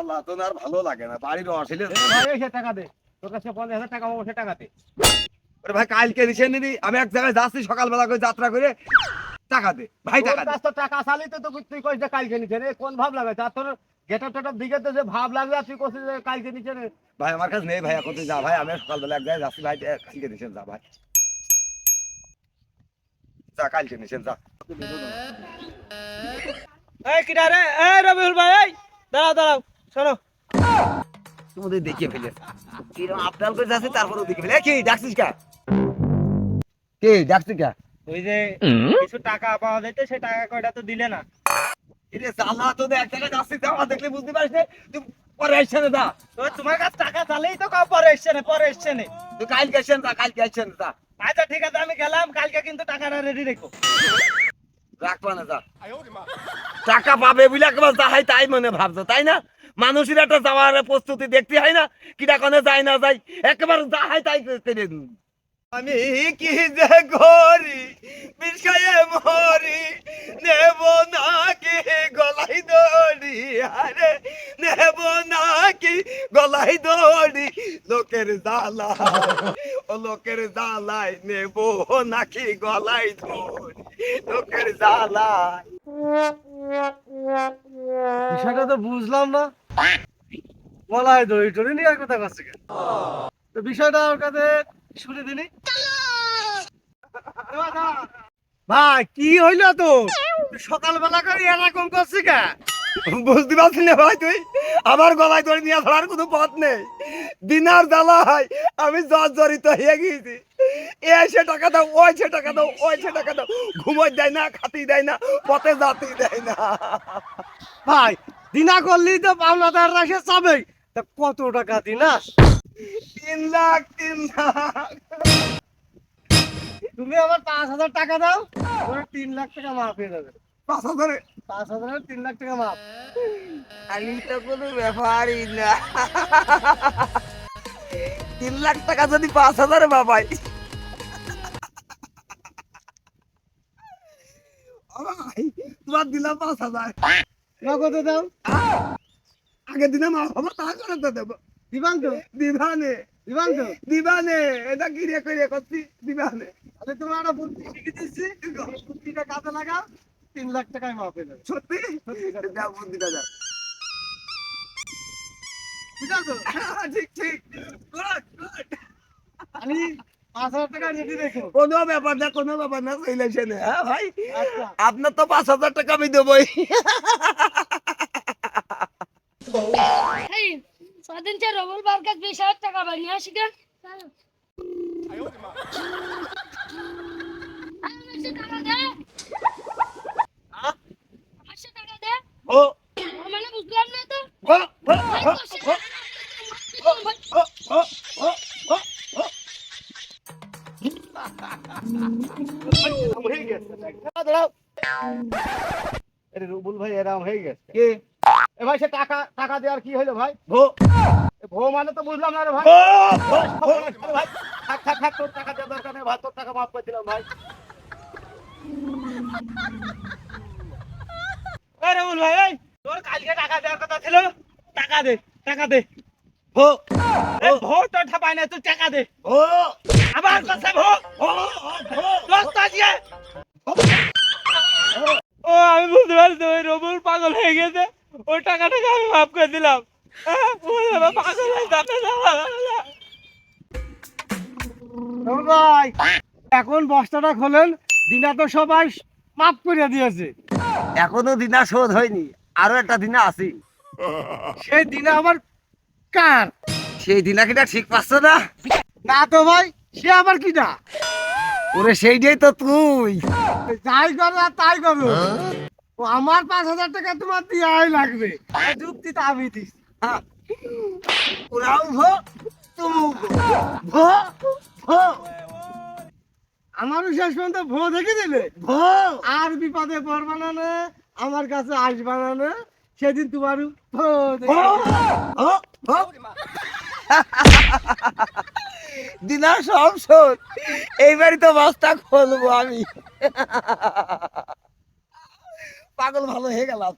আল্লাহ তো আর ভালো লাগে না বাড়ির অসিলে এ ভাই এই সে টাকা দে। তোর কাছে পঞ্চাশ হাজার টাকা পাবো সে টাকা দে। ওরে ভাই কালকে দিছে নিদি আমি এক জায়গায় যাচ্ছি সকালবেলা করে যাত্রা করে টাকা দে। ভাই টাকা দে। তো টাকা চালি তো তুই কইস যে কালকে নিচে রে কোন ভাব লাগে? আর তোর গেটআপ টেটআপ দিকে তো যে ভাব লাগবে আর তুই কইছিস যে কালকে নিচে রে ভাই আমার কাছে নেই ভাই এখন তুই যা ভাই আমি সকালবেলা এক জায়গায় যাচ্ছি ভাই কালকে দিছেন যা ভাই। যা কালকে নিছেন যা। এই কিরা রে? এই রবিউল ভাই এই দাঁড়াও দাঁড়াও। শোনো তোমাদের দেখিয়ে ফেলে। কিরম আবদাল করে যাচ্ছে তারপরে দেখে ফেলে। কি ডাকছিস কা? কে ডাকছিস কা? ওই যে কিছু টাকা পাওয়া যেত সেই টাকা কয়টা তো দিলে না। এরে সালা তো এক জায়গায় যাওয়া দেখলে বুঝতে পারিস না? তুই পরে না যা। তোমার কাছে টাকা চালেই তো কাউ পরে এসছে না পরে এসছে না তুই কালকে যা কালকে আসছেন যা। আচ্ছা ঠিক আছে আমি গেলাম কালকে কিন্তু টাকাটা রেডি রেখো। রাখবা না যা। টাকা পাবে বলে একবার যাহাই তাই মনে ভাবছ তাই না? মানুষের একটা যাওয়ার প্রস্তুতি দেখতে হয় না কিটা কনে যায় না যায় একেবারে যাহাই তাই করে আমি কি যে করি বিষয়ে মরি নেব না কি গলাই দড়ি? আরে নেব না কি গলাই দড়ি? লোকের জালা ও লোকের জালাই নেব নাকি গলাই ধরি লোকের জ্বালায়। বিষয়টা তো বুঝলাম না। বলা হয় দড়ি টড়ি নিয়ে? তো বিষয়টা ওর কাছে শুনে ভাই, কি হইল তো সকালবেলা করে এরকম করছে কে বুঝতে পারছি না ভাই তুই? আমার গলায় ধরে নিয়ে ধরার কোনো পথ নেই। দিনার জ্বালায় আমি জর্জরিত হয়ে গিয়েছি। এ সে টাকা দাও, ওই সে টাকা দাও, ওই সে টাকা দাও। ঘুমোই দেয় না, খাতি দেয় না, পথে জাতি দেয় না। ভাই দিনা করলি তো পাওনাদার রাখে চাবে তা কত টাকা দিনাস তিন লাখ তিন লাখ। তুমি আমার পাঁচ হাজার টাকা দাও তিন লাখ টাকা মাফ হয়ে যাবে। পাঁচ হাজারে? পাঁচ হাজারের তিন লাখ টাকা মাফ। আমি তো কোনো ব্যাপারই না। তিন লাখ টাকা যদি পাঁচ হাজারে বাবাই তোমার দিলাম পাঁচ হাজার। নগদে দাও। আগে দিনে করে তো দেবো। দিবান তো দিবানে। দিবান তো দিবানে। এটা কি রে করে করছি দিবানে। তাহলে তোমার একটা বুদ্ধি শিখে দিচ্ছি। বুদ্ধিটা কাজে লাগাও। তিন লাখ টাকায় মাফ হয়ে যাবে। সত্যি? সত্যি দাও বুদ্ধিটা দাও ঠিক ঠিক। Good good. আমি পাঁচ হাজার টাকা রেডি রেখো। কোনো ব্যাপার না কোনো ব্যাপার না হ্যাঁ ভাই? আচ্ছা। আপনার তো পাঁচ হাজার টাকা আমি দেবই। স্বাধীন চে রবুল বারকাত বিশ হাজার টাকা বানিয়ে আসি কে আমাকে টাকা দে আমাকে টাকা দে ও ও বুঝলাম না তো ও ও ভাই, ও কষে ও ভাই, ও। ও ও ও ও গেছে। দাঁড়াও। আরে রুবুল ভাই এরাম হয়ে গেছে। কে? এ ভাই সে টাকা টাকা দেওয়ার কি হলো ভাই? ভো। ভো মানে তো বুঝলাম না রে ভাই। ভো ভো। ভো আরে ভাই থাক থাক থাক তোর টাকা দেওয়ার দরকার নেই ভাই তোর টাকা মাফ করে দিলাম ভাই। ভাই তোর কালকে টাকা দেওয়ার কথা ছিল? টাকা দে টাকা দে। ভো এই ভোট তো ঠাপাই না তুই টাকা দে। ভো। আবার কথা ভো ভো। দোস্ত আজকে। ও আমি বুঝতে পারছি ওই রবুল পাগল হয়ে গেছে। ওই টাকাটাকে আমি মাফ করে দিলাম। হয়ে ভাই এখন বস্তাটা খোলেন দিনা তো সবাই মাফ করে দিয়েছে। এখনও দিনা শোধ হয়নি আরও একটা দিনা আছি। সেই দিনা আমার কার? সেই দিনা কিটা ঠিক পাচ্ছ না। না তো ভাই সে আবার কি না ওরে সেইটাই তো তুই। যাই করো আর তাই করো। ও আমার পাঁচ হাজার টাকা তোমার দেওয়াই লাগবে। যুক্তি তা আমি দিস হ্যাঁ। ওরাও ভো তুমিও ভো। ভো আমারও শেষ পর্যন্ত ভো দেখে দিলে ভো। আর বিপদে পড়বা না আমার কাছে আসবা না সেদিন তোমার ভো দিনা সব এইবারই তো বস্তা খুলবো আমি। পাগল ভালো হয়ে গেলাম।